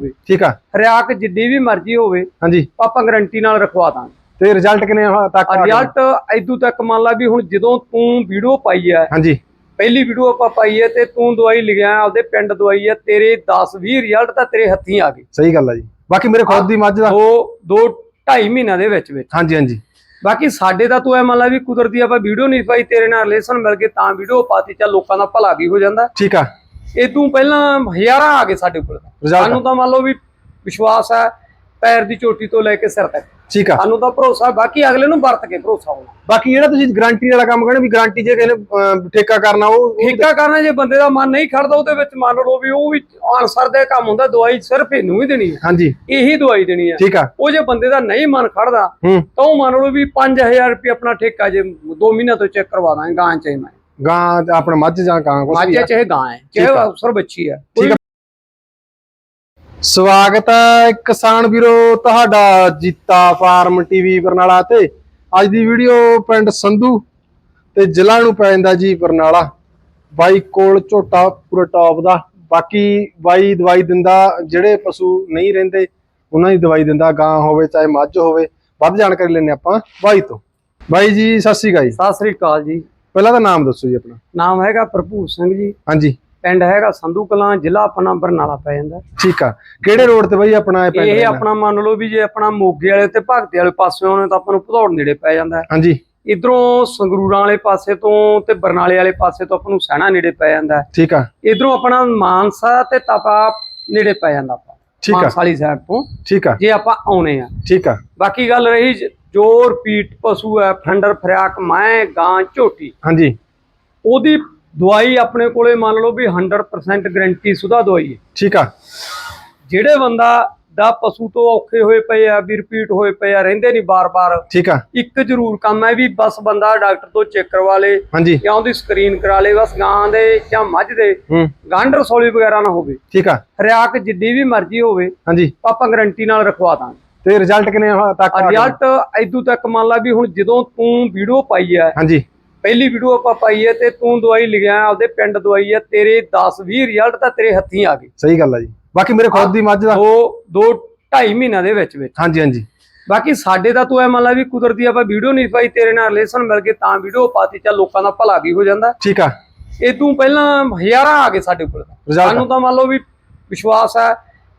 ਹੋਵੇ। ਠੀਕ ਆ। ਹਰਿਆਕ ਜਿੱਡੀ ਵੀ ਮਰਜ਼ੀ ਹੋਵੇ ਹਾਂਜੀ। ਆਪਾਂ ਗਾਰੰਟੀ ਨਾਲ ਰਖਵਾ ਦਾਂਗੇ। ਤੇ ਰਿਜ਼ਲਟ ਕਿੰਨੇ ਤੱਕ ਆ? ਰਿਜ਼ਲਟ ਐਦੂ ਤੱਕ ਮੰਨ ਲਾ ਵੀ ਹੁਣ ਜਦੋਂ ਤੂੰ ਵੀਡੀਓ ਪਾਈ ਹੈ ਹਾਂਜੀ। ਪਹਿਲੀ ਵੀਡੀਓ ਆਪਾਂ ਪਾਈ ਹੈ ਤੇ ਤੂੰ ਦਵਾਈ ਲਿਖਿਆ ਆਪਦੇ ਪਿੰਡ ਦਵਾਈ ਹੈ ਤੇਰੇ 10 20 ਰਿਜ਼ਲਟ ਤਾਂ ਤੇਰੇ ਹੱਥੀਂ ਆ ਗਏ। ਸਹੀ ਗੱਲ ਆ ਜੀ। ਬਾਕੀ ਮੇਰੇ ਖੁਦ ਦੀ ਮੱਝ ਦਾ ਦੋ ਦੋ ਢਾਈ ਮਹੀਨਿਆਂ ਦੇ ਵਿੱਚ ਵਿੱਚ। ਹਾਂਜੀ ਹਾਂਜੀ। ਬਾਕੀ ਸਾਡੇ ਤਾਂ ਤੂੰ ਐ ਮੰਨ ਲਾ ਵੀ ਕੁਦਰਤੀ ਆਪਾਂ ਵੀਡੀਓ ਨਹੀਂ ਪਾਈ ਤੇਰੇ ਨਾਲ ਰਿਲੇਸ਼ਨ ਮਿਲ ਕੇ ਤਾਂ ਵੀਡੀਓ ਪਾਤੀ ਚੱਲ ਲੋਕਾਂ ਦਾ ਭਲਾ ਵੀ ਹੋ ਜਾਂਦਾ। ਠੀਕ ਆ। ਇਹ ਤੂੰ ਪਹਿਲਾਂ ਹਜ਼ਾਰਾਂ ਆ ਗਏ ਸਾਡੇ ਕੋਲ। Result? ਸਾਨੂੰ ਤਾਂ ਮੰਨ ਲਓ ਵੀ ਵਿਸ਼ਵਾਸ ਹੈ ਪੈਰ ਦੀ ਚੋਟੀ ਤੋਂ ਲੈ ਕੇ ਸਿਰ ਤੱਕ। ਠੀਕ ਆ। ਸਾਨੂੰ ਤਾਂ ਭਰੋਸਾ ਬਾਕੀ ਅਗਲੇ ਨੂੰ ਵਰਤ ਕੇ ਭਰੋਸਾ ਹੋਣਾ। ਬਾਕੀ ਜਿਹੜਾ ਤੁਸੀਂ ਗਾਰੰਟੀ ਵਾਲਾ ਕੰਮ ਕਹਿੰਦੇ ਵੀ ਗਾਰੰਟੀ ਜੇ ਅਹ, ਠੇਕਾ ਕਰਨਾ ਉਹ ਠੇਕਾ ਕਰਨਾ ਜੇ ਬੰਦੇ ਦਾ ਮਨ ਨਹੀਂ ਖੜਦਾ ਉਹਦੇ ਵਿੱਚ ਮੰਨ ਲਓ ਵੀ ਉਹ ਵੀ ਆਨਸਰ ਦੇ ਕੰਮ ਹੁੰਦਾ ਦਵਾਈ ਸਿਰਫ ਇਹਨੂੰ ਹੀ ਦੇਣੀ ਹੈ। ਹਾਂਜੀ। ਇਹੀ ਦਵਾਈ ਦੇਣੀ ਹੈ। ਠੀਕ ਆ। ਉਹ ਜੇ ਬੰਦੇ ਦਾ ਨਹੀਂ ਮਨ ਖੜਦਾ ਤਾਂ ਉਹ ਮੰਨ ਲਓ ਵੀ 5000 ਰੁਪਏ ਆਪਣਾ ਠੇਕਾ ਜੇ 2 ਮਹੀਨਿਆਂ ਤੋਂ ਚੈੱਕ ਕਰਵਾ ਦਾਂਗੇ ਗਾਂ ਚਾਹੇ ਮੈਂ। ਗਾਂ ਤੇ ਆਪਣਾ ਮੱਝ ਜਾਂ ਕਾਂ ਕੁਛ ਵੀ ਮਾਝਾ। ਚਾਹੇ ਗਾਂ ਹੈ ਠੀਕ ਚਾਹੇ ਆ। ਅਫਸਰ ਬੱਚੀ ਹੈ ਠੀਕ। ਸਵਾਗਤ ਹੈ ਕਿਸਾਨ ਵੀਰੋ ਤੁਹਾਡਾ ਜੀਤਾ ਫਾਰਮ ਟੀਵੀ ਬਰਨਾਲਾ ਤੇ ਅੱਜ ਦੀ ਵੀਡੀਓ ਪਿੰਡ ਸੰਧੂ ਤੇ ਜ਼ਿਲ੍ਹਾ ਨੂੰ ਪੈ ਜਾਂਦਾ ਜੀ ਬਰਨਾਲਾ ਬਾਈ ਕੋਲ ਝੋਟਾ ਪੂਰਾ ਟੌਪ ਦਾ ਬਾਕੀ ਬਾਈ ਦਵਾਈ ਦਿੰਦਾ ਜਿਹੜੇ ਪਸ਼ੂ ਨਹੀਂ ਰਹਿੰਦੇ ਉਹਨਾਂ ਦੀ ਦਵਾਈ ਦਿੰਦਾ ਗਾਂ ਹੋਵੇ ਚਾਹੇ ਮੱਝ ਹੋਵੇ ਵੱਧ ਜਾਣਕਾਰੀ ਲੈਣੇ ਆਪਾਂ ਬਾਈ ਤੋਂ ਬਾਈ ਜੀ ਸਤਿ ਸ਼੍ਰੀ ਅਕਾਲ ਜੀ ਸਤਿ ਸ੍ਰੀ ਅਕਾਲ ਜੀ ਪਹਿਲਾਂ ਤਾਂ ਨਾਮ ਦੱਸੋ ਜੀ ਆਪਣਾ। ਨਾਮ ਹੈਗਾ ਭਰਪੂਰ ਸਿੰਘ ਜੀ। ਹਾਂਜੀ। ਪਿੰਡ ਹੈਗਾ ਸੰਧੂ ਕਲਾਂ ਜ਼ਿਲ੍ਹਾ ਆਪਣਾ ਬਰਨਾਲਾ ਪੈ ਜਾਂਦਾ। ਠੀਕ ਆ। ਕਿਹੜੇ ਰੋਡ ਤੇ ਬਾਈ ਆਪਣਾ ਇਹ ਪਿੰਡ ਇਹ? ਆਪਣਾ ਮੰਨ ਲਓ ਵੀ ਜੇ ਆਪਣਾ ਮੋਗੇ ਵਾਲੇ ਤੇ ਭਗਤੇ ਵਾਲੇ ਪਾਸੇ ਆਉਣੇ ਤਾਂ ਆਪਾਂ ਨੂੰ ਭਦੌੜ ਨੇੜੇ ਪੈ ਜਾਂਦਾ। ਹਾਂਜੀ। ਇਧਰੋਂ ਸੰਗਰੂਰਾਂ ਵਾਲੇ ਪਾਸੇ ਤੋਂ ਤੇ ਬਰਨਾਲੇ ਵਾਲੇ ਪਾਸੇ ਤੋਂ ਆਪਾਂ ਨੂੰ ਸਹਿਣਾ ਨੇੜੇ ਪੈ ਜਾਂਦਾ। ਠੀਕ ਆ। ਇਧਰੋਂ ਆਪਣਾ ਮਾਨਸਾ ਤੇ ਤਪਾ ਨੇੜੇ ਪੈ ਜਾਂਦਾ ਆਪਾਂ। ਠੀਕ ਆ। ਮਾਨਸਾ ਵਾਲੀ ਸਾਈਡ ਤੋਂ। ਠੀਕ ਆ। ਜੇ ਆਪਾਂ ਆਉਣੇ ਆ। ਠੀਕ ਆ। ਬਾਕੀ ਗੱਲ ਰਹੀ ਜ- ਰਿਪੀਟ ਪਸ਼ੂ ਹੈ ਫੰਡਰ ਫਰਿਆਕ ਮੈਂ ਗਾਂ ਝੋਟੀ। ਹਾਂਜੀ। ਉਹਦੀ ਦਵਾਈ ਆਪਣੇ ਕੋਲੇ ਮੰਨ ਲਓ ਵੀ 100% ਗਾਰੰਟੀ ਸੁਦਾ ਦਵਾਈ ਹੈ। ਠੀਕ ਆ। ਜਿਹੜੇ ਬੰਦਾ ਦਾ ਪਸ਼ੂ ਤੋਂ ਔਖੇ ਹੋਏ ਪਏ ਆ ਵੀ ਰਿਪੀਟ ਹੋਏ ਪਏ ਆ ਰਹਿੰਦੇ ਨਹੀਂ ਬਾਰ-ਬਾਰ ਠੀਕ ਆ। ਇੱਕ ਜ਼ਰੂਰ ਕੰਮ ਹੈ ਵੀ ਬਸ ਬੰਦਾ ਡਾਕਟਰ ਤੋਂ ਚੈੱਕ ਕਰਵਾ ਲੇ ਹਾਂਜੀ। ਜਾਂ ਉਹਦੀ ਸਕਰੀਨ ਕਰਾ ਲੇ ਬਸ ਗਾਂ ਦੇ ਜਾਂ ਮੱਝ ਦੇ ਗੰਢ ਰਸੌਲੀ ਵਗੈਰਾ ਨਾ ਹੋਵੇ। ਠੀਕ ਆ। ਹਰਿਆਕ ਜਿੱਡੀ ਵੀ ਮਰਜ਼ੀ ਹੋਵੇ ਹਾਂਜੀ। ਆਪਾਂ ਗਾਰੰਟੀ ਨਾਲ ਰਖਵਾ ਦਾਂਗੇ। ਤੇ ਰਿਜ਼ਲਟ ਕਿੰਨੇ ਤੱਕ ਆ ਗਿਆ? ਰਿਜ਼ਲਟ ਐਦੂ ਤੱਕ ਮੰਨ ਲਾ ਵੀ ਹੁਣ ਜਦੋਂ ਤੂੰ ਵੀਡੀਓ ਪਾਈ ਹੈ ਹਾਂਜੀ। ਪਹਿਲੀ ਵੀਡੀਓ ਆਪਾਂ ਪਾਈ ਹੈ ਤੇ ਤੂੰ ਦਵਾਈ ਲਿਖਿਆ ਆਪਦੇ ਪਿੰਡ ਦਵਾਈ ਹੈ ਤੇਰੇ 10 20 ਰਿਜ਼ਲਟ ਤਾਂ ਤੇਰੇ ਹੱਥੀਂ ਆ ਗਏ। ਸਹੀ ਗੱਲ ਆ ਜੀ। ਬਾਕੀ ਮੇਰੇ ਖੁਦ ਦੀ ਮੱਝ ਦਾ ਦੋ ਦੋ ਢਾਈ ਮਹੀਨਿਆਂ ਦੇ ਵਿੱਚ ਵਿੱਚ। ਹਾਂਜੀ ਹਾਂਜੀ। ਬਾਕੀ ਸਾਡੇ ਤਾਂ ਤੂੰ ਐ ਮੰਨ ਲਾ ਵੀ ਕੁਦਰਤੀ ਆਪਾਂ ਵੀਡੀਓ ਨਹੀਂ ਪਾਈ ਤੇਰੇ ਨਾਲ ਰਿਲੇਸ਼ਨ ਮਿਲ ਕੇ ਤਾਂ ਵੀਡੀਓ ਪਾਤੀ ਚੱਲ ਲੋਕਾਂ ਦਾ ਭਲਾ ਵੀ ਹੋ ਜਾਂਦਾ। ਠੀਕ ਆ। ਇਹ ਤੂੰ ਪਹਿਲਾਂ ਹਜ਼ਾਰਾਂ ਆ ਗਏ ਸਾਡੇ ਕੋਲ? ਸਾਨੂੰ ਤਾਂ ਮੰਨ ਲਓ ਵੀ ਵਿਸ਼ਵਾਸ ਹੈ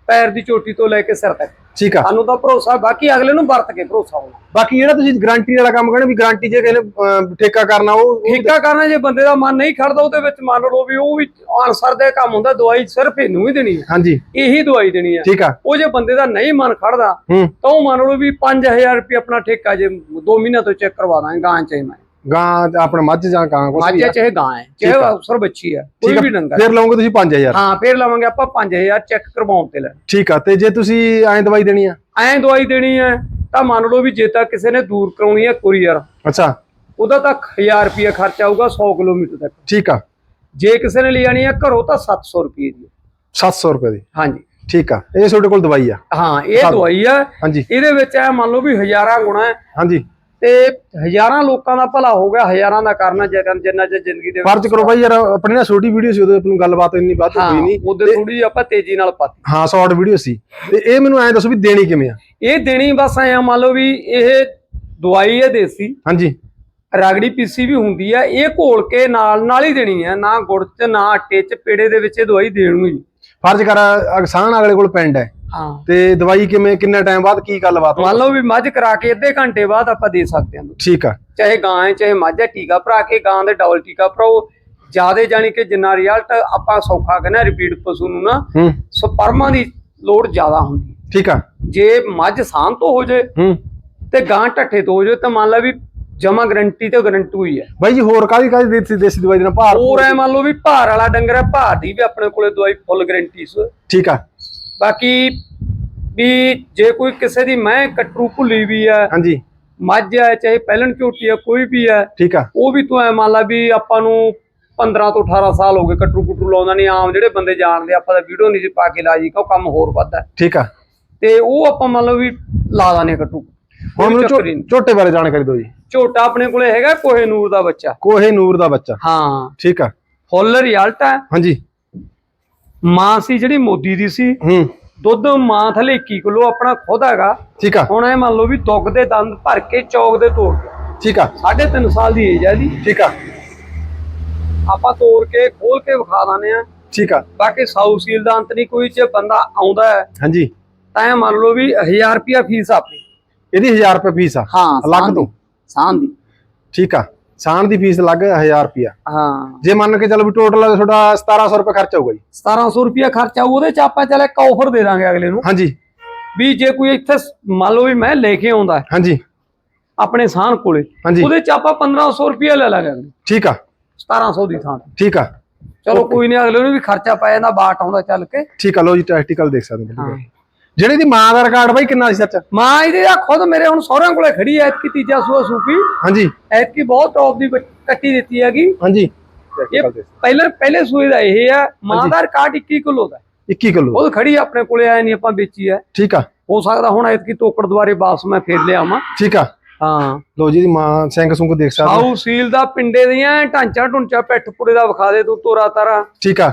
ਪੈਰ ਦੀ ਚੋਟੀ ਤੋਂ ਲੈ ਕੇ ਸਿਰ ਤੱਕ। ਠੀਕ ਆ। ਸਾਨੂੰ ਤਾਂ ਭਰੋਸਾ ਬਾਕੀ ਅਗਲੇ ਨੂੰ ਵਰਤ ਕੇ ਭਰੋਸਾ ਹੋਣਾ। ਬਾਕੀ ਜਿਹੜਾ ਤੁਸੀਂ ਗਾਰੰਟੀ ਵਾਲਾ ਕੰਮ ਕਹਿੰਦੇ ਵੀ ਗਾਰੰਟੀ ਜੇ ਅਹ, ਠੇਕਾ ਕਰਨਾ ਉਹ ਠੇਕਾ ਕਰਨਾ ਜੇ ਬੰਦੇ ਦਾ ਮਨ ਨਹੀਂ ਖੜਦਾ ਉਹਦੇ ਵਿੱਚ ਮੰਨ ਲਓ ਵੀ ਉਹ ਵੀ ਆਨਸਰ ਦੇ ਕੰਮ ਹੁੰਦਾ ਦਵਾਈ ਸਿਰਫ ਇਹਨੂੰ ਹੀ ਦੇਣੀ ਹੈ। ਹਾਂਜੀ। ਇਹੀ ਦਵਾਈ ਦੇਣੀ ਹੈ। ਠੀਕ ਆ। ਉਹ ਜੇ ਬੰਦੇ ਦਾ ਨਹੀਂ ਮਨ ਖੜਦਾ ਤਾਂ ਉਹ ਮੰਨ ਲਓ ਵੀ 5000 ਰੁਪਏ ਆਪਣਾ ਠੇਕਾ ਜੇ 2 ਮਹੀਨਿਆਂ ਤੋਂ ਚੈੱਕ ਕਰਵਾ ਦਾਂਗੇ ਗਾਂ ਚਾਹੇ ਮੈਂ। ਗਾਂ ਆਪਣਾ ਮੱਝ ਜਾਂ ਕਾਂ ਕੁਛ ਵੀ ਮਾਝਾ ਆ। ਚਾਹੇ ਗਾਂ ਹੈ ਚਾਹੇ ਆ। ਅਫਸਰ ਬੱਚੀ ਹੈ ਕੋਈ ਆ। ਵੀ ਡੰਗਰ। ਫਿਰ ਲਓਗੇ ਤੁਸੀਂ 5000 ਹਾਂ ਫੇਰ ਲਵਾਂਗੇ ਆਪਾਂ 5000 ਚੈੱਕ ਕਰਵਾਉਣ ਤੇ ਲੈ। ਠੀਕ ਆ ਤੇ ਜੇ ਤੁਸੀਂ ਐਂ ਦਵਾਈ ਦੇਣੀ ਆ? ਐਂ ਦਵਾਈ ਦੇਣੀ ਹੈ ਤਾਂ ਮੰਨ ਲਓ ਵੀ ਜੇ ਤਾਂ ਕਿਸੇ ਨੇ ਦੂਰ ਕਰਾਉਣੀ ਹੈ ਕੁਰੀਅਰ। ਅੱਛਾ। ਉਹਦਾ ਤਾਂ 1000 ਰੁਪਏ ਖਰਚਾ ਆਊਗਾ 100 ਕਿਲੋਮੀਟਰ ਤੱਕ। ਠੀਕ ਆ। ਜੇ ਕਿਸੇ ਨੇ ਲਿਆਣੀ ਹੈ ਘਰੋਂ ਤਾਂ 700 ਰੁਪਏ ਦੀ 700 ਰੁਪਏ ਦੀ। ਹਾਂਜੀ। ਠੀਕ ਆ ਇਹ ਤੁਹਾਡੇ ਕੋਲ ਦਵਾਈ ਆ। ਹਾਂ ਇਹ। ਦਵਾਈ ਹੈ ਹਾਂਜੀ। ਇਹਦੇ ਵਿੱਚ ਐ ਮੰਨ ਲਓ ਵੀ ਹਜ਼ਾਰਾਂ ਗੁਣਾ ਹੈ। ਹਾਂਜੀ। ਤੇ ਹਜ਼ਾਰਾਂ ਲੋਕਾਂ ਦਾ ਭਲਾ ਹੋ ਗਿਆ ਹਜ਼ਾਰਾਂ ਦਾ ਕਰਨਾ ਜਿੰਨਾ ਚਿਰ ਜ਼ਿੰਦਗੀ ਦੇ ਫਰਜ਼ ਕਰੋ ਬਾਈ ਯਾਰ ਆਪਣੀ ਨਾ ਛੋਟੀ ਵੀਡੀਓ ਸੀ ਉਦੋਂ ਆਪਣੀ ਗੱਲਬਾਤ ਇੰਨੀ ਵੱਧ ਹੋਈ ਨਹੀਂ ਉਹਦੇ ਥੋੜੀ ਜਿਹੀ ਆਪਾਂ ਤੇਜ਼ੀ ਨਾਲ ਪਾਤੀ। ਹਾਂ ਸ਼ਾਰਟ ਵੀਡੀਓ ਸੀ। ਤੇ ਇਹ ਮੈਨੂੰ ਐਂ ਦੱਸੋ ਵੀ ਦੇਣੀ ਕਿਵੇਂ ਆ? ਇਹ ਦੇਣੀ ਬਸ ਐ ਮੰਨ ਲਓ ਵੀ ਇਹ ਦਵਾਈ ਹੈ ਦੇਸੀ। ਹਾਂਜੀ। ਰਗੜੀ ਪੀਸੀ ਵੀ ਹੁੰਦੀ ਹੈ ਇਹ ਘੋਲ ਕੇ ਨਾਲ ਨਾਲ ਹੀ ਦੇਣੀ ਹੈ ਨਾ ਗੁੜ ਚ ਨਾ ਆਟੇ ਚ ਪੇੜੇ ਦੇ ਵਿੱਚ ਇਹ ਦਵਾਈ ਦੇਣ ਨੂੰ ਫਰਜ਼ ਕਰ ਅਗਸਾਨ ਅਗਲੇ ਕੋਲ ਪਿੰਡ ਹੈ। ਹਾਂ। ਤੇ ਦਵਾਈ ਕਿਵੇਂ ਕਿੰਨੇ ਟਾਈਮ ਬਾਅਦ ਕੀ ਗੱਲਬਾਤ ਮੰਨ ਲਓ ਵੀ ਮੱਝ ਕਰਾ ਕੇ ਅੱਧੇ ਘੰਟੇ ਬਾਅਦ ਆਪਾਂ ਦੇ ਸਕਦੇ ਹਾਂ। ਠੀਕ ਆ। ਚਾਹੇ ਗਾਂ ਹੈ ਚਾਹੇ ਮੱਝ ਹੈ ਟੀਕਾ ਭਰਾ ਕੇ ਗਾਂ ਦੇ ਡਬਲ ਟੀਕਾ ਭਰਾਓ। ਜਿਆਦੇ ਜਾਣੀ ਕਿ ਜਿੰਨਾ ਰਿਜ਼ਲਟ ਆਪਾਂ ਸੌਖਾ ਕਹਿੰਦੇ ਰਿਪੀਟ ਪਸ਼ੂ ਨੂੰ ਨਾ ਹੂੰ। ਸਪਰਮਾਂ ਦੀ ਲੋੜ ਜ਼ਿਆਦਾ ਹੁੰਦੀ ਠੀਕ ਆ। ਜੇ ਮੱਝ ਸਾਂਭ ਤੋਂ ਹੋ ਜੇ ਹੂੰ। ਤੇ ਗਾਂ ਢੱਠੇ ਤੋਂ ਹੋ ਜੇ ਤਾਂ ਮੰਨ ਲਾ ਵੀ ਜਮਾ ਗਰੰਟੀ ਤੇ ਗਰੰਟੀ ਹੋਈ ਹੈ। ਬਾਈ ਜੀ ਹੋਰ ਕਾਹਦੀ ਕਾਹਦੀ ਦੇਸੀ ਦੇਸੀ ਦਵਾਈ ਦੇਣਾ ਭਾਰ ਹੋਰ ਐ ਮੰਨ ਲਓ ਵੀ ਭਾਰ ਵਾਲਾ ਡੰਗਰ ਹੈ ਭਾਰ ਦੀ ਵੀ ਆਪਣੇ ਕੋਲੇ ਦਵਾਈ ਫੁੱਲ ਗਰੰਟੀ ਸ ਠੀਕ ਆ। ਬਾਕੀ ਵੀ ਜੇ ਕੋਈ ਕਿਸੇ ਦੀ ਮੈਂ ਕਟਰੂ ਭੁੱਲੀ ਵੀ ਹੈ ਹਾਂਜੀ। ਮੱਝ ਹੈ ਚਾਹੇ ਪਹਿਲਣ ਝੋਟੀ ਹੈ ਕੋਈ ਵੀ ਹੈ ਠੀਕ ਆ। ਉਹ ਵੀ ਤੂੰ ਐ ਮੰਨ ਲਾ ਵੀ ਆਪਾਂ ਨੂੰ 15 ਤੋਂ 18 ਸਾਲ ਹੋ ਗਏ ਕਟਰੂ ਕੁਟਰੂ ਲਾਉਂਦਾ ਨਹੀਂ ਆਮ ਜਿਹੜੇ ਬੰਦੇ ਜਾਣਦੇ ਆਪਾਂ ਤਾਂ ਵੀਡੀਓ ਨਹੀਂ ਸੀ ਪਾ ਕੇ ਲਾਜੀ ਕਿਉਂ ਕੰਮ ਹੋਰ ਵੱਧਦਾ। ਠੀਕ ਆ। ਤੇ ਉਹ ਆਪਾਂ ਮੰਨ ਲਓ ਵੀ ਲਾ ਦਾਨੇ ਕਟਰੂ। ਹੁਣ ਮੈਨੂੰ ਝੋਟੇ ਬਾਰੇ ਜਾਣਕਾਰੀ ਦਿਓ ਜੀ। ਝੋਟਾ ਆਪਣੇ ਕੋਲੇ ਹੈਗਾ ਕੋਹੇ ਨੂਰ ਦਾ ਬੱਚਾ। ਕੋਹੇ ਨੂਰ ਦਾ ਬੱਚਾ। ਹਾਂ। ਠੀਕ ਆ। ਫੁੱਲ ਰਿਜ਼ਲਟ ਹੈ ਹਾਂਜੀ। ਮਾਂ ਸੀ ਜਿਹੜੀ ਮੋਦੀ ਦੀ ਸੀ। ਹੂੰ। ਦੁੱਧ ਮਾਂ ਥਲੇ 21 ਕਿਲੋ ਆਪਣਾ ਖੁਦ ਹੈਗਾ। ਠੀਕ ਆ। ਹੁਣ ਇਹ ਮੰਨ ਲਓ ਵੀ ਦੁੱਗ ਦੇ ਦੰਦ ਭਰ ਕੇ ਚੌਕ ਦੇ ਤੋੜ ਕੇ ਠੀਕ ਆ। ਸਾਢੇ ਤਿੰਨ ਸਾਲ ਦੀ ਏਜ ਹੈ ਜੀ ਠੀਕ ਆ। ਆਪਾਂ ਤੋੜ ਕੇ ਖੋਲ ਕੇ ਵਿਖਾ ਦਿੰਦੇ ਆ ਠੀਕ ਆ। ਬਾਕੀ ਸਾਊ ਸੀਲ ਦਾ ਅੰਤ ਨਹੀਂ ਕੋਈ ਜੇ ਬੰਦਾ ਆਉਂਦਾ ਹੈ। ਹਾਂਜੀ। ਤਾਂ ਇਹ ਮੰਨ ਲਓ ਵੀ 1000 ਰੁਪਿਆ ਫੀਸ ਆਪਣੀ। ਇਹਦੀ 1000 ਰੁਪਏ ਫੀਸ ਆ। ਹਾਂ ਅਲੱਗ ਤੋਂ। ਸਾਂ ਦੀ। ਠੀਕ ਆ। ਸਾਣ ਦੀ ਫੀਸ ਲੱਗ 1000 ਰੁਪਿਆ ਹਾਂ। ਜੇ ਮੰਨ ਕੇ ਚੱਲ ਵੀ ਟੋਟਲ ਤੁਹਾਡਾ 1700 ਰੁਪਏ ਖਰਚ ਹੋਊਗਾ ਜੀ। 1700 ਰੁਪਿਆ ਖਰਚਾ ਉਹਦੇ ਚ ਆਪਾਂ ਚੱਲ ਇੱਕ ਆਫਰ ਦੇ ਦਾਂਗੇ ਅਗਲੇ ਨੂੰ। ਹਾਂਜੀ। ਵੀ ਜੇ ਕੋਈ ਇੱਥੇ ਮੰਨ ਲਓ ਵੀ ਮੈਂ ਲੈ ਕੇ ਆਉਂਦਾ ਹਾਂਜੀ। ਆਪਣੇ ਸਾਨ ਕੋਲੇ ਉਹਦੇ ਚ ਆਪਾਂ 1500 ਰੁਪਿਆ ਲੈ ਲਾਂਗੇ ਠੀਕ ਆ। 1700 ਦੀ ਥਾਂ ਠੀਕ ਆ। ਚਲੋ ਕੋਈ ਨਹੀਂ ਅਗਲੇ ਨੂੰ ਵੀ ਖਰਚਾ ਪੈ ਜਾਂਦਾ ਬਾਟ ਆਉਂਦਾ ਚੱਲ ਕੇ। ਠੀਕ ਆ ਲੋ ਜੀ ਟੈਕਟੀਕਲ ਦੇਖ ਸਕਦੇ ਹਾਂ। ਜਿਹੜੇ ਦੀ ਮਾਂ ਦਾ ਰਿਕਾਰਡ ਬਾਈ ਕਿੰਨਾ ਸੀ ਸੱਚ? ਮਾਂ ਇਹਦੇ ਆ ਖੁਦ ਮੇਰੇ ਹੁਣ ਸਹੁਰਿਆਂ ਕੋਲੇ ਖੜੀ ਐ ਐਤਕੀ ਤੀਜਾ ਸੂਆ ਸੂਪੀ ਹਾਂਜੀ। ਐਤਕੀ ਬਹੁਤ ਟੌਪ ਦੀ ਕੱਟੀ ਦਿੱਤੀ ਹੈਗੀ। ਹਾਂਜੀ। ਇਹ ਪਹਿਲੇ ਪਹਿਲੇ ਸੂਏ ਦਾ ਇਹ ਆ ਮਾਂ ਦਾ ਰਿਕਾਰਡ 21 ਕਿਲੋ ਦਾ। 21 ਕਿਲੋ। ਉਹ ਖੜੀ ਆਪਣੇ ਕੋਲੇ ਆਏ ਨਹੀਂ ਆਪਾਂ ਵੇਚੀ ਐ ਠੀਕ ਆ। ਹੋ ਸਕਦਾ ਹੁਣ ਐਤਕੀ ਤੋਕੜ ਦੁਆਰੇ ਵਾਪਸ ਮੈਂ ਫੇਰ ਲਿਆਵਾਂ। ਠੀਕ ਆ। ਹਾਂ। ਲੋ ਜੀ ਦੀ ਮਾਂ ਸਿੰਘ ਸੁੰਗ ਦੇਖ ਸਕਦੇ ਆਉ ਸੀਲ ਦਾ ਪਿੰਡੇ ਦੀਆਂ ਢਾਂਚਾ ਢੁੰਚਾ ਪਿੱਠ ਪੁੜੇ ਦਾ ਵਿਖਾ ਦੇ ਤੂੰ ਤੋਰਾ ਤਾਰਾ ਠੀਕ ਆ।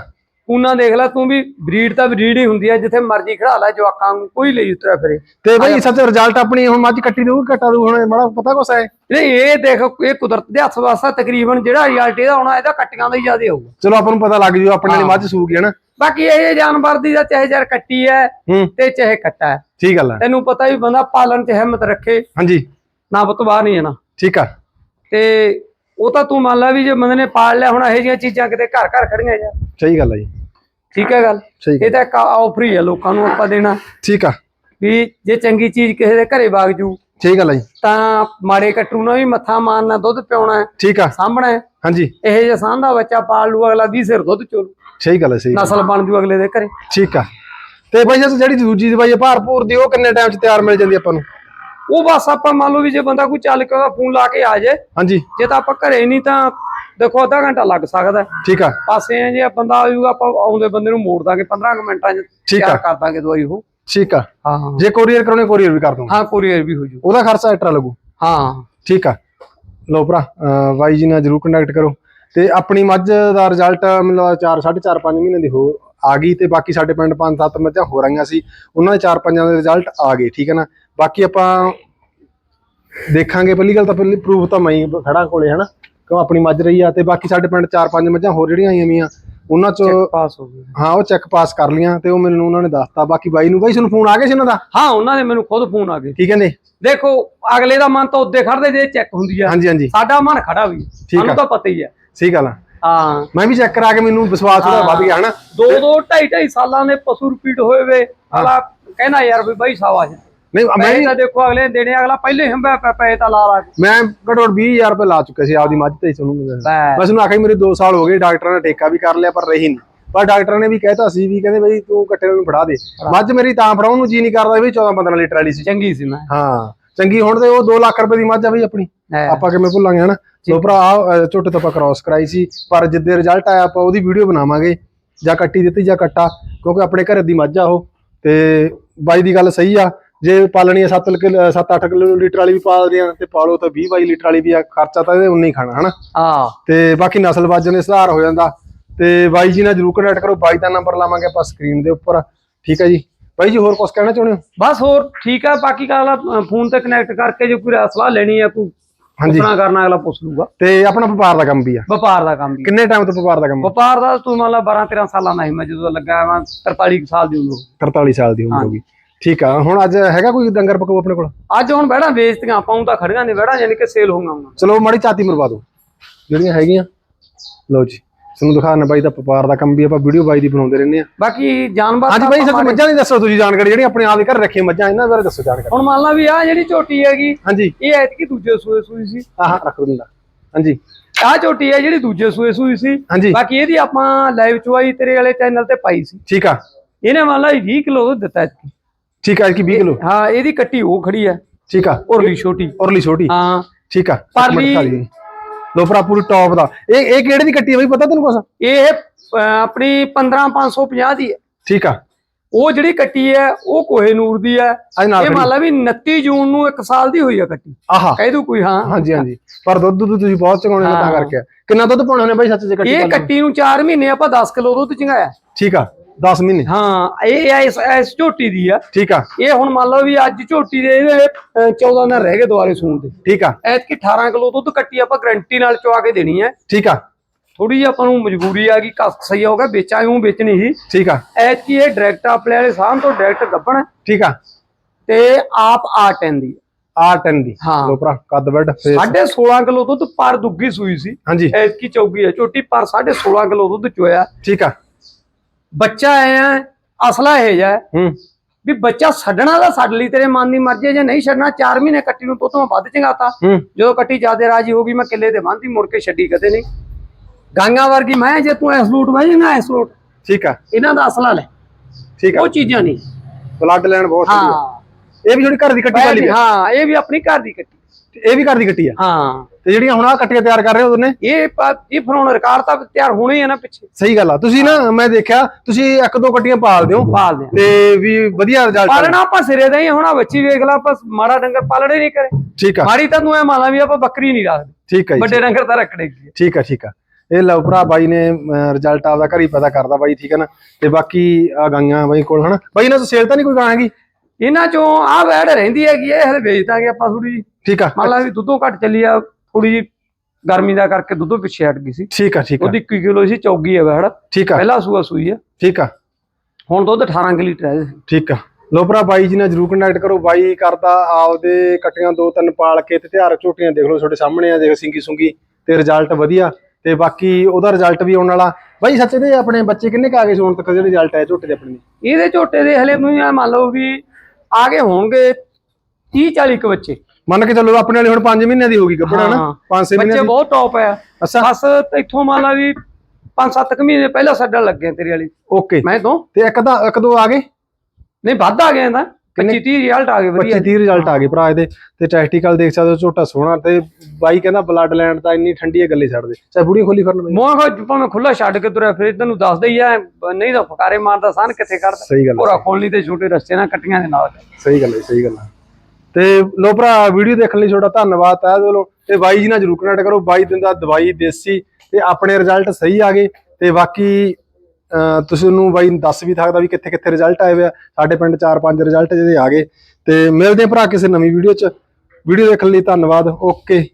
ਉਹਨਾਂ ਦੇਖ ਲੈ ਤੂੰ ਵੀ ਬਰੀਡ ਤਾਂ ਬਰੀਡ ਹੀ ਹੁੰਦੀ ਹੈ ਜਿੱਥੇ ਮਰਜ਼ੀ ਖੜਾ ਲੈ ਜਵਾਕਾਂ ਨੂੰ ਕੋਈ ਲਈ ਉਤਰਿਆ ਫਿਰੇ। ਤੇ ਬਾਈ ਸੱਚ ਰਿਜ਼ਲਟ ਆਪਣੀ ਹੁਣ ਮੱਝ ਕੱਟੀ ਦਊ ਘਟਾ ਦਊ ਹੁਣ ਮਾੜਾ ਪਤਾ ਕੁਛ ਹੈ? ਨਹੀਂ ਇਹ ਦੇਖ ਇਹ ਕੁਦਰਤ ਦੇ ਹੱਥ ਵਾਸਤਾ ਤਕਰੀਬਨ ਜਿਹੜਾ ਰਿਜ਼ਲਟ ਇਹਦਾ ਆਉਣਾ ਇਹਦਾ ਕੱਟੀਆਂ ਦਾ ਹੀ ਜ਼ਿਆਦਾ ਹੋਊਗਾ। ਚਲੋ ਆਪਾਂ ਨੂੰ ਪਤਾ ਲੱਗ ਜੂ ਆਪਣੇ ਵਾਲੀ ਮੱਝ ਸੂਗੀ ਹੈ ਨਾ? ਬਾਕੀ ਇਹ ਜਾਨਵਰ ਦੀ ਦਾ ਚਾਹੇ ਯਾਰ ਕੱਟੀ ਹੈ ਤੇ ਚਾਹੇ ਕੱਟਾ ਹੈ। ਠੀਕ ਗੱਲ ਹੈ। ਤੈਨੂੰ ਪਤਾ ਵੀ ਬੰਦਾ ਪਾਲਣ 'ਚ ਹਿੰਮਤ ਰੱਖੇ ਹਾਂਜੀ। ਨਾ ਬਤ ਬਾਹਰ ਨਹੀਂ ਜਾਣਾ। ਠੀਕ ਆ। ਤੇ ਉਹ ਤਾਂ ਤੂੰ ਮੰਨ ਲੈ ਵੀ ਜੇ ਬੰਦੇ ਨੇ ਪਾਲ ਲਿਆ ਹੁਣ ਇਹੋ ਜਿਹੀਆਂ ਚੀਜ਼ਾਂ ਕਿਤੇ ਘਰ ਘਰ ਖੜੀਆਂ ਯਾਰ ਸਹੀ ਗੱਲ ਹੈ ਜੀ। ਠੀਕ ਹੈ ਗੱਲ? ਇਹ ਤਾਂ ਇੱਕ ਆਫਰ ਹੀ ਹੈ ਲੋਕਾਂ ਨੂੰ ਆਪਾਂ ਦੇਣਾ। ਠੀਕ ਆ। ਵੀ ਜੇ ਚੰਗੀ ਚੀਜ਼ ਕਿਸੇ ਦੇ ਘਰੇ ਵਗ ਜੂ ਗੱਲ ਹੈ ਜੀ ਤਾਂ ਮਾੜੇ ਕਟਰੂ ਨਾਲ ਵੀ ਮੱਥਾ ਮਾਰਨਾ ਦੁੱਧ ਪਿਉਣਾ ਠੀਕ ਆ। ਹੈ। ਹਾਂਜੀ। ਇਹ ਜੇ ਸਾਂਝ ਬੱਚਾ ਪਾਲ ਲੂ ਅਗਲਾ 20 ਸਿਰ ਦੁੱਧ ਚੋਲੂ। ਸਹੀ ਗੱਲ ਹੈ ਸਹੀ ਨਸਲ ਬਣ ਜੂ ਅਗਲੇ ਦੇ ਘਰੇ। ਠੀਕ ਆ। ਤੇ ਬਾਈ ਜੀ ਜਿਹੜੀ ਦੂਜੀ ਦਵਾਈ ਹੈ ਭਾਰਪੂਰ ਦੀ ਉਹ ਕਿੰਨੇ ਟਾਈਮ 'ਚ ਤਿਆਰ ਮਿਲ ਜਾਂਦੀ ਆਪਾਂ ਨੂੰ? ਉਹ ਬਸ ਆਪਾਂ ਮੰਨ ਲਓ ਵੀ ਜੇ ਬੰਦਾ ਕੋਈ ਚੱਲ ਕੇ ਉਹਦਾ ਫੋਨ ਲਾ ਕੇ ਆ ਜਾਏ ਹਾਂਜੀ। ਜੇ ਤਾਂ ਆਪਾਂ ਘਰੇ ਨਹੀਂ ਤਾਂ ਦੇਖੋ ਅੱਧਾ ਘੰਟਾ ਲੱਗ ਸਕਦਾ। ਠੀਕ ਆ। ਪਾਸੇ ਆ ਜੇ ਬੰਦਾ ਆਜੂਗਾ ਆਪਾਂ ਆਉਂਦੇ ਬੰਦੇ ਨੂੰ ਮੋੜ ਦਾਂਗੇ 15 ਕੁ ਮਿੰਟਾਂ 'ਚ ਤਿਆਰ। ਕਰ ਦਾਂਗੇ ਦਵਾਈ ਉਹ। ਠੀਕ ਆ। ਹਾਂ ਜੇ ਕੋਰੀਅਰ ਕਰਾਉਣੇ ਕੋਰੀਅਰ ਵੀ ਕਰ ਦੂੰਗਾ ਹਾਂ ਕੋਰੀਅਰ ਵੀ ਹੋ ਜੂ। ਉਹਦਾ ਖਰਚਾ ਐਕਸਟਰਾ ਲੱਗੂ। ਹਾਂ। ਠੀਕ ਆ। ਲਓ ਭਰਾ ਬਾਈ ਜੀ ਨਾਲ ਜਰੂਰ ਕੰਟੈਕਟ ਕਰੋ। ਤੇ ਆਪਣੀ ਮੱਝ ਦਾ ਰਿਜ਼ਲਟ ਮੈਨੂੰ 4 4.5 5 ਮਹੀਨੇ ਦੀ ਹੋ ਆ ਗਈ ਤੇ ਬਾਕੀ ਸਾਡੇ ਪਿੰਡ 5-7 ਮੱਝਾਂ ਹੋ ਰਹੀਆਂ ਸੀ। ਉਹਨਾਂ ਦੇ 4-5 ਦੇ ਰਿਜ਼ਲਟ ਆ ਗਏ ਠੀਕ ਹੈ ਨਾ? ਬਾਕੀ ਆਪਾਂ ਦੇਖਾਂਗੇ ਪਹਿਲੀ ਗੱਲ ਤਾਂ ਪਹਿਲੀ ਪ੍ਰੂਫ ਤਾਂ ਮੈਂ ਹੀ ਖੜਾ ਕੋਲੇ ਹਨਾ? ਕਿਉਂ ਆਪਣੀ ਮੱਝ ਰਹੀ ਆ ਤੇ ਬਾਕੀ ਸਾਡੇ ਪਿੰਡ 4-5 ਮੱਝਾਂ ਹੋਰ ਜਿਹੜੀਆਂ ਆਈਆਂ ਵੀਆਂ ਉਹਨਾਂ ਚੋਂ ਪਾਸ ਹੋ ਗਈ। ਹਾਂ ਉਹ ਚੈੱਕ ਪਾਸ ਕਰ ਲੀਆਂ ਤੇ ਉਹ ਮੈਨੂੰ ਉਹਨਾਂ ਨੇ ਦੱਸਤਾ। ਬਾਕੀ ਬਾਈ ਨੂੰ ਬਾਈ ਤੁਹਾਨੂੰ ਫੋਨ ਆ ਗਿਆ ਸੀ ਉਹਨਾਂ ਦਾ? ਹਾਂ ਉਹਨਾਂ ਦੇ ਮੈਨੂੰ ਖੁਦ ਫੋਨ ਆ ਗਏ। ਕੀ ਕਹਿੰਦੇ? ਦੇਖੋ ਅਗਲੇ ਦਾ ਮਨ ਤਾਂ ਉੱਦੇ ਖੜਦੇ ਜੇ ਚੈੱਕ ਹੁੰਦੀ ਆ। ਹਾਂਜੀ ਹਾਂਜੀ। ਸਾਡਾ ਮਨ ਖੜਾ ਵੀ। ਸਾਨੂੰ। ਤਾਂ ਪਤਾ ਹੀ ਆ। ਸਹੀ ਗੱਲ ਆ। ਹਾਂ। ਮੈਂ ਵੀ ਚੈੱਕ ਕਰਾ ਕੇ ਮੈਨੂੰ ਵਿਸ਼ਵਾਸ ਉਹਦਾ ਵੱਧ ਗਿਆ ਹਨਾ? ਦੋ ਦੋ ਢਾਈ ਢਾਈ ਸਾਲਾਂ ਦੇ ਪਸ਼ੂ ਰਿਪੀਟ ਹੋਏ ਵੇ। ਅਗਲਾ ਕਹਿੰਦਾ ਯਾਰ ਵੀ ਬਾਈ ਸਾਵਾਜ ਨਹੀਂ ਮੈਂ ਤਾਂ ਦੇਖੋ ਅਗਲੇ ਨੇ ਦੇਣੇ ਅਗਲਾ ਪਹਿਲੇ ਹੀ ਪਿਆ ਪਏ ਤਾਂ ਲਾ ਲਾ ਕੇ। ਮੈਂ ਘੱਟੋ ਘੱਟ 20000 ਰੁਪਏ ਲਾ ਚੁੱਕਿਆ ਸੀ ਆਪਦੀ ਮੱਝ ਤੇ ਤੁਹਾਨੂੰ ਲੈ। ਬਸ। ਉਹਨੂੰ ਆਖਿਆ ਮੇਰੇ 2 ਸਾਲ ਹੋ ਗਏ ਡਾਕਟਰਾਂ ਨੇ ਠੇਕਾ ਵੀ ਕਰ ਲਿਆ ਪਰ ਰਹੀ ਨਹੀਂ। ਪਰ ਡਾਕਟਰਾਂ ਨੇ ਵੀ ਕਹਿਤਾ ਸੀ ਵੀ ਕਹਿੰਦੇ ਬਈ ਤੂੰ ਕੱਟੇ ਨੂੰ ਫੜਾ ਦੇ। ਮੱਝ ਮੇਰੀ ਤਾਂ ਫੜਾਉਣ ਨੂੰ ਜੀ ਨਹੀਂ ਕਰਦਾ ਵੀ 14 15 ਲੀਟਰ ਵਾਲੀ ਸੀ। ਚੰਗੀ ਸੀ ਮੈਂ। ਹਾਂ ਚੰਗੀ ਹੁਣ ਤੇ ਉਹ 2 ਲੱਖ ਰੁਪਏ ਦੀ ਮੱਝ ਆ ਬਈ ਆਪਣੀ। ਹੈ। ਆਪਾਂ ਕਿਵੇਂ ਭੁੱਲਾਂਗੇ ਹਨਾ? ਲੋ ਭਰਾ ਆਹ, ਝੋਟੇ ਤੋਂ ਆਪਾਂ ਕ੍ਰਾਸ ਕਰਾਈ ਸੀ ਪਰ ਜਿੱਦੇ ਰਿਜ਼ਲਟ ਆਇਆ ਆਪਾਂ ਉਹਦੀ ਵੀਡੀਓ ਬਣਾਵਾਂਗੇ। ਜਾਂ ਕੱਟੀ ਦਿੱਤੀ ਜਾਂ ਕੱਟਾ ਕਿਉਂਕਿ ਆਪਣੇ ਘਰ ਦੀ ਮੱਝ ਆ ਉਹ। ਤੇ ਬਾਈ ਦੀ ਗੱਲ ਸਹੀ ਆ ਜੇ ਪਾਲਣੀ ਆ 7 ਕਿਲੋ 7-8 ਕਿਲੋ ਲੀਟਰ ਵਾਲੀ ਵੀ ਪਾਲਦੇ ਆ ਤੇ ਪਾਲੋ ਤਾਂ 20 22 ਲੀਟਰ ਵਾਲੀ ਵੀ ਆ ਖਰਚਾ ਤਾਂ ਇਹਦੇ ਉਨਾ ਹੀ ਖਾਣਾ ਹਨਾ? ਹਾਂ। ਤੇ ਬਾਕੀ ਨਸਲ ਵਾਜਨ ਦੇ ਸੁਧਾਰ ਹੋ ਜਾਂਦਾ। ਤੇ ਬਾਈ ਜੀ ਨਾਲ ਜਰੂਰ ਕੰਟੈਕਟ ਕਰੋ ਬਾਈ ਦਾ ਨੰਬਰ ਲਾਵਾਂਗੇ ਆਪਾਂ ਸਕਰੀਨ ਦੇ ਉੱਪਰ। ਠੀਕ ਹੈ ਜੀ? ਬਾਈ ਜੀ ਹੋਰ ਕੁਝ ਕਹਿਣਾ ਚਾਹੁੰਦੇ ਹੋ? ਬਸ ਹੋਰ ਠੀਕ ਆ ਬਾਕੀ ਗੱਲ ਫੋਨ ਤੇ ਕਨੈਕਟ ਕਰਕੇ ਜੇ ਕੋਈ ਸਲਾਹ ਲੈਣੀ ਆ ਕੋਈ ਹਾਂਜੀ। ਪੁੱਛਣਾ ਕਰਨਾ ਅਗਲਾ ਪੁੱਛ ਲੂਗਾ ਤੇ ਆਪਣਾ ਵਪਾਰ ਦਾ ਕੰਮ ਵੀ ਆ। ਵਪਾਰ ਦਾ ਕੰਮ ਵੀ ਕਿੰਨੇ ਟਾਈਮ ਤੋਂ ਵਪਾਰ ਦਾ ਕੰਮ? ਵਪਾਰ ਦਾ ਤੂੰ ਮੰਨ ਲਾ 12 13 ਸਾਲਾਂ ਦਾ ਸੀ ਮੈਂ ਜਦੋਂ ਲੱਗਾ ਮੈਂ 43 ਕੁ ਸਾਲ ਦੀ ਉਮਰ 43 ਸਾਲ ਦੀ ਉਮਰ ਹੋ ਗਈ। ਠੀਕ ਆ ਹੁਣ ਅੱਜ ਹੈਗਾ ਕੋਈ ਡੰਗਰ ਪਕੂ ਆਪਣੇ ਕੋਲ? ਅੱਜ ਹੁਣ ਬਹਿੜਾ ਵੇਚਤੀਆਂ ਪਾਉਂ ਤਾਂ ਖੜੀਆਂ ਨੇ ਬਹਿੜਾ ਯਾਨੀ ਕਿ ਸੇਲ ਹੋਊਗਾ ਹੁਣ। ਚਲੋ ਮਾੜੀ ਚਾਤੀ ਮਰਵਾ ਦਿਓ। ਜਿਹੜੀਆਂ ਹੈਗੀਆਂ। ਲਓ ਜੀ ਤੁਹਾਨੂੰ ਦਿਖਾਣਾ ਬਾਈ ਦਾ ਵਪਾਰ ਦਾ ਕੰਮ ਵੀ ਆਪਾਂ ਵੀਡੀਓ ਬਾਈ ਦੀ ਬਣਾਉਂਦੇ ਰਹਿੰਦੇ ਆ ਬਾਕੀ ਜਾਨਵਰ ਹਾਂਜੀ ਬਾਈ ਆਪਾਂ ਸੱਚ ਮੱਝਾਂ ਦੀ ਦੱਸੋ ਤੁਸੀਂ ਜਾਣਕਾਰੀ ਜਿਹੜੀ ਆਪਣੇ ਆਪ ਦੇ ਘਰ ਰੱਖੀਆਂ ਮੱਝਾਂ ਇਹਨਾਂ ਬਾਰੇ ਦੱਸੋ ਜਾਣਕਾਰੀ। ਹੁਣ ਮੰਨ ਲਾ ਵੀ ਆ ਜਿਹੜੀ ਝੋਟੀ ਹੈਗੀ ਹਾਂਜੀ। ਇਹ ਐਤਕੀ ਦੂਜੇ ਸੂਏ ਸੂਈ ਸੀ। ਆਹ ਰੱਖ ਦਿੰਦਾ। ਹਾਂਜੀ। ਆ ਝੋਟੀ ਹੈ ਜਿਹੜੀ ਦੂਜੇ ਸੂਏ ਸੂਈ ਸੀ। ਹਾਂਜੀ। ਬਾਕੀ ਇਹਦੀ ਆਪਾਂ ਲਾਈਵ ਚੁਆਈ ਤੇਰੇ ਵਾਲੇ ਚੈਨਲ ਤੇ ਪਾਈ ਸੀ। ਠੀਕ ਆ। ਇਹਨੇ ਮੰਨ ਲਾ 20 ਕਿਲੋ ਦਿੱਤਾ ਐਤਕੀ। ਠੀਕ ਆ ਕਿ 20 ਕਿਲੋ। ਹਾਂ ਇਹਦੀ ਕੱਟੀ ਉਹ ਖੜੀ ਹੈ ਠੀਕ ਆ। ਉਰਲੀ ਛੋਟੀ। ਔਰਲੀ ਛੋਟੀ। ਹਾਂ। ਠੀਕ ਆ। ਇੱਕ ਪਰਲੀ-। ਲਓ ਭਰਾ ਪੂਰੀ ਟੌਪ ਦਾ। ਇਹ ਇਹ ਕਿਹੜੇ ਦੀ ਕੱਟੀ ਹੈ ਬਈ ਪਤਾ ਤੈਨੂੰ ਕੁਛ? ਇਹ ਆਪਣੀ 15550 ਦੀ ਹੈ ਠੀਕ ਆ। ਉਹ ਜਿਹੜੀ ਕੱਟੀ ਹੈ ਉਹ ਕੋਹੇ ਨੂਰ ਦੀ ਹੈ ਇਹ ਮੰਨ। ਲਾ ਵੀ 29 ਜੂਨ ਨੂੰ 1 ਸਾਲ ਦੀ ਹੋਈ ਹੈ ਕੱਟੀ। ਆਹਾ। ਕਹਿ ਦੂ ਕੋਈ ਹਾਂ। ਹਾਂਜੀ ਹਾਂਜੀ। ਪਰ ਦੁੱਧ ਦੁੱਧ ਤੁਸੀਂ ਬਹੁਤ ਚਗਾਉਣੇ ਨੇ ਤਾਂ। ਕਰਕੇ। ਕਿੰਨਾ ਦੁੱਧ ਪਾਉਣੇ ਨੇ ਬਾਈ ਸੱਚ ਜੇ ਕੱਟੀ ਇਹ? ਕੱਟੀ ਨੂੰ 4 ਮਹੀਨੇ ਆਪਾਂ 10 ਕਿਲੋ ਦੁੱਧ ਚੰਗਾਇਆ। ਠੀਕ ਆ। 10 ਮਹੀਨੇ? ਹਾਂ ਇਹ ਹੈ ਇਸ ਇਸ ਝੋਟੀ ਦੀ ਆ। ਠੀਕ ਆ। ਇਹ ਹੁਣ ਮੰਨ ਲਓ ਵੀ ਅੱਜ ਝੋਟੀ ਦੇ ਇਹਦੇ ਅਹ, 14 ਦਿਨ ਰਹਿ ਗਏ ਦੁਆਰੇ ਸੂਣ ਦੇ। ਠੀਕ ਆ। ਐਤਕੀ 18 ਕਿਲੋ ਦੁੱਧ ਕੱਟੀ ਆਪਾਂ ਗਰੰਟੀ ਨਾਲ ਚਵਾ ਕੇ ਦੇਣੀ ਹੈ। ਠੀਕ ਆ। ਥੋੜੀ ਜਿਹੀ ਆਪਾਂ ਨੂੰ ਮਜਬੂਰੀ ਆ ਗਈ ਕਸ ਸਹੀ ਹੋ ਗਿਆ ਵੇਚਾਂਗੇ ਉਹ ਵੇਚਣੀ ਸੀ। ਠੀਕ ਆ। ਐਤਕੀ ਇਹ ਡਾਇਰੈਕਟ ਆਪਣੇ ਵਾਲੇ ਸਾਹਮ ਤੋਂ ਡਾਇਰੈਕਟ ਗੱਭਣ ਠੀਕ ਆ। ਤੇ ਆਪ ਆ ਟੈਂਦੀ ਆ 10 ਦੀ। ਹਾਂ। ਲੋ ਭਰਾ ਕੱਦ ਵੱਡ ਫੇਸ ਸਾਢੇ 16 ਕਿਲੋ ਦੁੱਧ ਪਰ ਦੁੱਗੀ ਸੂਈ ਸੀ। ਹਾਂਜੀ। ਐਤਕੀ ਚੌਗੀ ਹੈ। ਝੋਟੀ ਪਰ ਸਾਢੇ 16 ਕਿਲੋ ਦੁੱਧ ਚੋਇਆ। ਠੀਕ ਆ। ਬੱਚਾ ਐ ਆ ਅਸਲਾ ਇਹ ਜਾ ਹੂੰ ਵੀ ਬੱਚਾ ਛੱਡਣਾ ਦਾ ਛੱਡ ਲਈ ਤੇਰੇ ਮਨ ਦੀ ਮਰਜ਼ੀ ਜੇ ਨਹੀਂ ਛੱਡਣਾ 4 ਮਹੀਨੇ ਕੱਟੀ ਨੂੰ ਤੋਂ ਤੋਂ ਵੱਧ ਚੰਗਾਤਾ ਜਦੋਂ ਕੱਟੀ ਜਿਆਦੇ ਰਾਜੀ ਹੋ ਗਈ ਮੈਂ ਕਿੱਲੇ ਤੇ ਬੰਨਦੀ ਮੁੜ ਕੇ ਛੱਡੀ ਕਦੇ ਨਹੀਂ। ਗਾਂਗਾ ਵਰਗੀ ਮੈਂ ਜੇ ਤੂੰ ਐਸ ਲੂਟ ਭਾਈ ਨਾ ਐਸ ਲੂਟ ਠੀਕ ਆ। ਇਹਨਾਂ ਦਾ ਅਸਲਾ ਲੈ। ਠੀਕ ਆ। ਉਹ ਚੀਜ਼ਾਂ ਨਹੀਂ। ਬਲੱਡ ਲਾਈਨ ਬਹੁਤ ਹਾਂ। ਇਹ ਵੀ ਜਿਹੜੀ ਘਰ ਦੀ ਕੱਟੀ ਵਾਲੀ ਹਾਂ ਇਹ ਵੀ ਆਪਣੀ ਘਰ ਦੀ ਕੱਟੀ। ਇਹ ਵੀ ਘਰ ਦੀ ਕੱਟੀ ਆ? ਹਾਂ। ਤੇ ਜਿਹੜੀਆਂ ਹੁਣ ਆ ਕੱਟੀਆਂ ਤਿਆਰ ਕਰ ਰਹੇ ਹੋ ਉਹਨੇ ਇਹ ਪ- ਇਹ ਫਿਰ ਹੁਣ ਰਿਕਾਰਡ ਤਾਂ ਤਿਆਰ ਹੋਣੇ ਹੀ ਨਾ ਪਿੱਛੇ। ਸਹੀ ਗੱਲ ਆ। ਤੁਸੀਂ ਨਾ ਮੈਂ ਦੇਖਿਆ ਤੁਸੀਂ ਇੱਕ ਦੋ ਕੱਟੀਆਂ ਪਾਲਦੇ ਹੋ ਪਾਲਦੇ ਆ ਤੇ ਵੀ ਵਧੀਆ ਰਿਜ਼ਲਟ ਪਾਲਣਾ ਆਪਾਂ ਸਿਰੇ ਦਾ ਹੀ ਆ, ਹੁਣ ਆ ਬੱਚੀ ਵੇਖ ਲਾ ਆਪਾਂ ਮਾੜਾ ਡੰਗਰ ਪਾਲਣੇ ਨਹੀਂ ਕਰੇ। ਠੀਕ ਆ। ਮਾੜੀ ਤਾਂ ਤੂੰ ਐ ਮਾਲਾ ਵੀ ਆਪਾਂ ਬੱਕਰੀ ਨਹੀਂ ਰੱਖਦੇ। ਠੀਕ ਆ ਜੀ ਵੱਡੇ ਡੰਗਰ ਤਾਂ ਰੱਖਣੇ ਕੀ ਆ। ਠੀਕ ਆ ਠੀਕ ਆ। ਇਹ ਲਓ ਭਰਾ ਬਾਈ ਨੇ ਰਿਜ਼ਲਟ ਆਪਦਾ ਘਰ ਹੀ ਪਤਾ ਕਰਦਾ ਬਾਈ ਠੀਕ ਹੈ ਨਾ। ਤੇ ਬਾਕੀ ਆ ਗਾਈਆਂ ਬਾਈ ਕੋਲ ਹਨਾ। ਬਾਈ ਇਹਨਾਂ ਤੋਂ ਸੇਲ ਤਾਂ ਨਹੀਂ ਕੋਈ ਗਾਂ ਹੈਗੀ? ਇਹਨਾਂ ਚੋਂ ਆ ਵੈੜ ਰਹਿੰਦੀ ਹੈਗੀ ਇਹ ਹਲੇ ਵੇਚ ਦਾਂਗੇ ਆਪਾਂ ਥੋੜੀ ਠੀਕ ਆ। ਮੰਨ ਲਾ ਵੀ ਦੁੱਧੋਂ ਘੱਟ ਚੱਲੀ ਆ ਥੋੜੀ ਜੀ ਗਰਮੀ ਦਾ ਕਰਕੇ ਦੁੱਧੋਂ ਪਿੱਛੇ ਹਟ ਗਈ ਸੀ। ਠੀਕ ਆ ਠੀਕ ਆ। ਉਹਦੀ 1 ਕਿਲੋ ਸੀ ਚੌਗੀ ਹੈ ਵੈੜ। ਠੀਕ ਆ। ਪਹਿਲਾ ਸੂਆ ਸੂਈ ਆ। ਠੀਕ ਆ। ਹੁਣ ਦੁੱਧ 18 ਕਿ ਲੀਟਰ ਹੈ ਠੀਕ ਆ। ਲੋ ਭਰਾ ਬਾਈ ਜੀ ਨਾਲ ਜਰੂਰ ਕੰਟੈਕਟ ਕਰੋ। ਬਾਈ ਕਰਦਾ ਆਪਦੇ ਕਟੀਆਂ ਦੋ ਤਿੰਨ ਪਾਲ ਕੇ ਤੇ ਤਿਆਰ ਝੋਟੀਆਂ ਦੇਖ ਲਓ ਤੁਹਾਡੇ ਸਾਹਮਣੇ ਆ ਦੇਖ ਸਿੰਗੀ ਸੁੰਗੀ ਤੇ ਰਿਜ਼ਲਟ ਵਧੀਆ। ਤੇ ਬਾਕੀ ਉਹਦਾ ਰਿਜ਼ਲਟ ਵੀ ਆਉਣ ਵਾਲਾ। ਬਾਈ ਸੱਚੇ ਦੇ ਆਪਣੇ ਬੱਚੇ ਕਿੰਨੇ ਕ ਆ ਗਏ ਸੀ ਹੁਣ ਤੱਕ? ਜਿਹੜੇ ਰਿਜ਼ਲਟ ਆਏ ਝੋਟੇ ਦੇ ਆਪਣੇ? ਇਹਦੇ ਝੋਟੇ ਦੇ ਹਲੇ ਨੂੰ ਮੰਨ ਲਓ ਵੀ ਆ ਗਏ ਹੋਣਗੇ 30 40 ਕੁ ਬੱਚੇ। ਮੰਨ ਕੇ ਚੱਲੋ ਆਪਣੇ ਵਾਲੀ ਹੁਣ 5 ਮਹੀਨਿਆਂ ਦੀ ਹੋ ਗਈ ਗੱਭਣਾ ਨਾ। ਹਾਂ। 5-6 ਬੱਚੇ ਮਹੀਨਿਆਂ ਦੀ। ਬਹੁਤ ਟੌਪ ਆ। ਅੱਛਾ। ਬਸ ਇੱਥੋਂ ਮੰਨ ਲਾ ਵੀ 5-7 ਕੁ ਮਹੀਨੇ ਪਹਿਲਾਂ ਛੱਡਣ ਲੱਗੇ ਤੇਰੀ ਵਾਲੀ। ਓਕੇ। ਮੈਂ ਤੋਂ? ਤੇ ਇੱਕ ਤਾਂ ਇੱਕ ਦੋ ਆ ਗਏ? ਨਹੀਂ ਵੱਧ ਆ ਗਏ ਤਾਂ 25 30 ਰਿਜ਼ਲਟ ਆ ਗਏ 25 ਵਧੀਆ 30 ਰਿਜ਼ਲਟ ਆ ਗਏ ਭਰਾ ਇਹਦੇ। ਤੇ ਟੈਸਟੀਕਲ ਦੇਖ ਸਕਦੇ ਹੋ ਝੋਟਾ ਸੋਹਣਾ ਤੇ ਬਾਈ ਕਹਿੰਦਾ ਬਲੱਡ ਲੈਂਡ ਤਾਂ ਇੰਨੀ ਠੰਡੀ ਹੈ ਗੱਲੇ ਛੱਡ ਦੇ ਚਾਹੇ ਬੁੜੀ ਖੋਲੀ ਕਰਨ ਬਈ। ਮੋਹ ਭਾਵੇਂ ਖੁੱਲਾ ਛੱਡ ਕੇ ਤੁਰਿਆ ਫਿਰ ਤੈਨੂੰ ਦੱਸਦਾ ਹੀ ਆ ਨਹੀਂ ਤਾਂ ਫਕਾਰੇ ਮਾਰਦਾ ਸਨ ਕਿੱਥੇ ਕੱਢਦਾ। ਸਹੀ ਗੱਲ ਪੂਰਾ ਖੋਲਣੀ ਤੇ ਛੋਟੇ ਰਸਤੇ ਨਾਲ ਕੱਟੀਆਂ ਦੇ ਨਾਲ। ਹੈ ਸਹੀ ਗੱਲ ਹੈ ਸਹੀ ਗੱਲ ਹੈ ਤੇ ਲੋ ਭਰਾ ਵੀਡੀਓ ਦੇਖਣ ਲਈ ਤੁਹਾਡਾ ਧੰਨਵਾਦ ਤਹਿ ਦਿਲੋਂ ਤੇ ਬਾਈ ਜੀ ਨਾਲ ਜਰੂਰ ਕਨੈਕਟ ਕਰੋ ਬਾਈ ਦਿੰਦਾ ਦਵਾਈ ਦੇਸੀ ਤੇ ਆਪਣੇ ਰਿਜ਼ਲਟ ਸਹੀ ਆ ਗਏ। ਤੇ ਬਾਕੀ ਤੁਸੀਂ ਉਹਨੂੰ ਬਾਈ ਦੱਸ ਵੀ ਸਕਦਾ ਵੀ ਕਿੱਥੇ ਕਿੱਥੇ ਰਿਜ਼ਲਟ ਆਏ ਹੋਏ ਸਾਡੇ ਪਿੰਡ 4-5 ਰਿਜ਼ਲਟ ਜਿਹਦੇ ਆ ਗਏ। ਤੇ ਮਿਲਦੇ ਆ ਭਰਾ ਕਿਸੇ ਨਵੀਂ ਵੀਡੀਓ 'ਚ। ਵੀਡੀਓ ਦੇਖਣ ਲਈ ਧੰਨਵਾਦ। ਓਕੇ